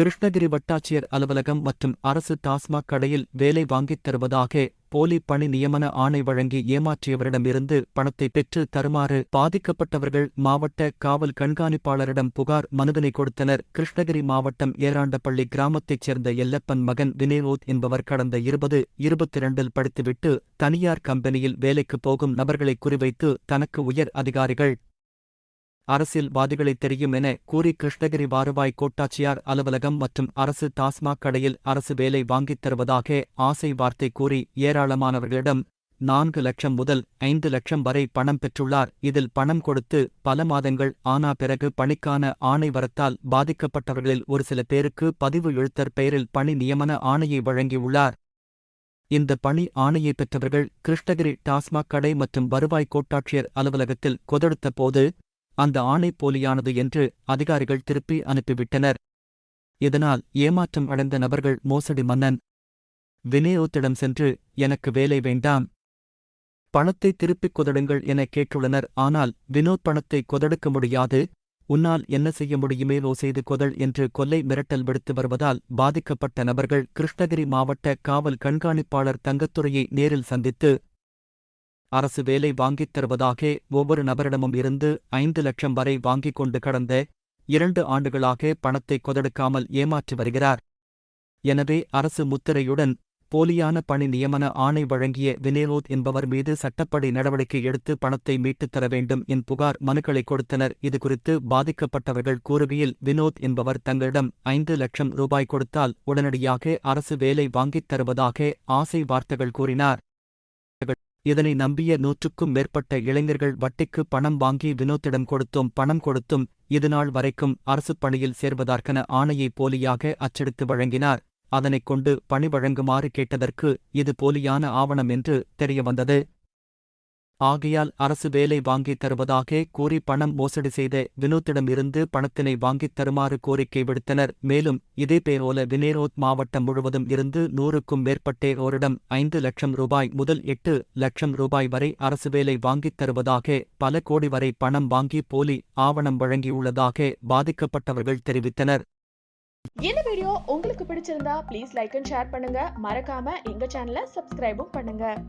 கிருஷ்ணகிரி வட்டாட்சியர் அலுவலகம் மற்றும் அரசு டாஸ்மாக் கடையில் வேலை வாங்கித் தருவதாக போலி பணி நியமன ஆணை வழங்கி ஏமாற்றியவரிடமிருந்து பணத்தை பெற்று தருமாறு பாதிக்கப்பட்டவர்கள் மாவட்ட காவல் கண்காணிப்பாளரிடம் புகார் மனுவினை கொடுத்தனர். கிருஷ்ணகிரி மாவட்டம் ஏராண்டப்பள்ளி கிராமத்தைச் சேர்ந்த எல்லப்பன் மகன் வினோத் என்பவர் கடந்த இருபது இருபத்திரண்டில் படித்துவிட்டு தனியார் கம்பெனியில் வேலைக்கு போகும் நபர்களை குறிவைத்து தனக்கு உயர் அதிகாரிகள் அரசியல்வாதிகளை தெரியும் என கூறி கிருஷ்ணகிரி வாருவாய் கோட்டாட்சியார் அலுவலகம் மற்றும் அரசு டாஸ்மாக் கடையில் அரசு வேலை வாங்கித் தருவதாக ஆசை வார்த்தை கூறி ஏராளமானவர்களிடம் நான்கு லட்சம் முதல் ஐந்து லட்சம் வரை பணம் பெற்றுள்ளார். இதில் பணம் கொடுத்து பல மாதங்கள் ஆனா பிறகு பணிக்கான ஆணை வரத்தால் பாதிக்கப்பட்டவர்களில் ஒரு சில பேருக்கு பதிவு எழுத்தர் பெயரில் பணி நியமன ஆணையை வழங்கியுள்ளார். இந்த பணி ஆணையை பெற்றவர்கள் கிருஷ்ணகிரி டாஸ்மாக் கடை மற்றும் வருவாய் கோட்டாட்சியர் அலுவலகத்தில் கொதடுத்த போது அந்த ஆணை போலியானது என்று அதிகாரிகள் திருப்பி அனுப்பிவிட்டனர். இதனால் ஏமாற்றம் அடைந்த நபர்கள் மோசடி மன்னன் வினயோத்திடம் சென்று எனக்கு வேலை வேண்டாம். பணத்தை திருப்பிக் கொதடுங்கள் என கேட்டுள்ளனர். ஆனால் வினோத் பணத்தை கொதடுக்க முடியாது. உன்னால் என்ன செய்ய முடியுமேலோ செய்து கொதள் என்று கொல்லை மிரட்டல் விடுத்து வருவதால் பாதிக்கப்பட்ட நபர்கள் கிருஷ்ணகிரி மாவட்ட காவல் கண்காணிப்பாளர் தங்கத்துறையை நேரில் சந்தித்து அரசு வேலை வாங்கித் தருவதாக ஒவ்வொரு நபரிடமும் இருந்து ஐந்து லட்சம் வரை வாங்கிக் கொண்டு கடந்த இரண்டு ஆண்டுகளாக பணத்தை கொதடுக்காமல் ஏமாற்றி வருகிறார். எனவே அரசு முத்திரையுடன் போலியான பணி நியமன ஆணை வழங்கிய வினேரோத் என்பவர் மீது சட்டப்படி நடவடிக்கை எடுத்து பணத்தை மீட்டுத் தர வேண்டும் என் புகார் மனுக்களை கொடுத்தனர். இதுகுறித்து பாதிக்கப்பட்டவர்கள் கூறுகையில் வினோத் என்பவர் தங்களிடம் ஐந்து லட்சம் ரூபாய் கொடுத்தால் உடனடியாக அரசு வேலை வாங்கித் தருவதாக ஆசை வார்த்தைகள் கூறினார். இதனை நம்பிய நூற்றுக்கும் மேற்பட்ட இளைஞர்கள் வட்டிக்கு பணம் வாங்கி வினோத்திடம் கொடுத்தும் பணம் கொடுத்தும் இதுநாள் வரைக்கும் அரசுப் பணியில் சேர்வதற்கென ஆணையை போலியாக அச்சடித்து வழங்கினார். அதனைக் கொண்டு பணி வழங்குமாறு கேட்டதற்கு இது போலியான ஆவணம் என்று தெரியவந்தது. ஆகையால் அரசு வேலை வாங்கித் தருவதாக கூறி பணம் மோசடி செய்த வினோத்திடமிருந்து பணத்தினை வாங்கித் தருமாறு கோரிக்கை விடுத்தனர். மேலும் இதே பேரோல வினேரோத் மாவட்டம் முழுவதும் இருந்து நூறுக்கும் மேற்பட்டேரோரிடம் ஐந்து லட்சம் ரூபாய் முதல் எட்டு லட்சம் ரூபாய் வரை அரசு வேலை வாங்கித் தருவதாக பல கோடி வரை பணம் வாங்கி போலி ஆவணம் வழங்கியுள்ளதாக பாதிக்கப்பட்டவர்கள் தெரிவித்தனர். இந்த வீடியோ உங்களுக்கு பிடிச்சிருந்தா ப்ளீஸ் லைக் அண்ட் ஷேர் பண்ணுங்க. மறக்காம எங்க சேனலை சப்ஸ்கிரைபும் பண்ணுங்க.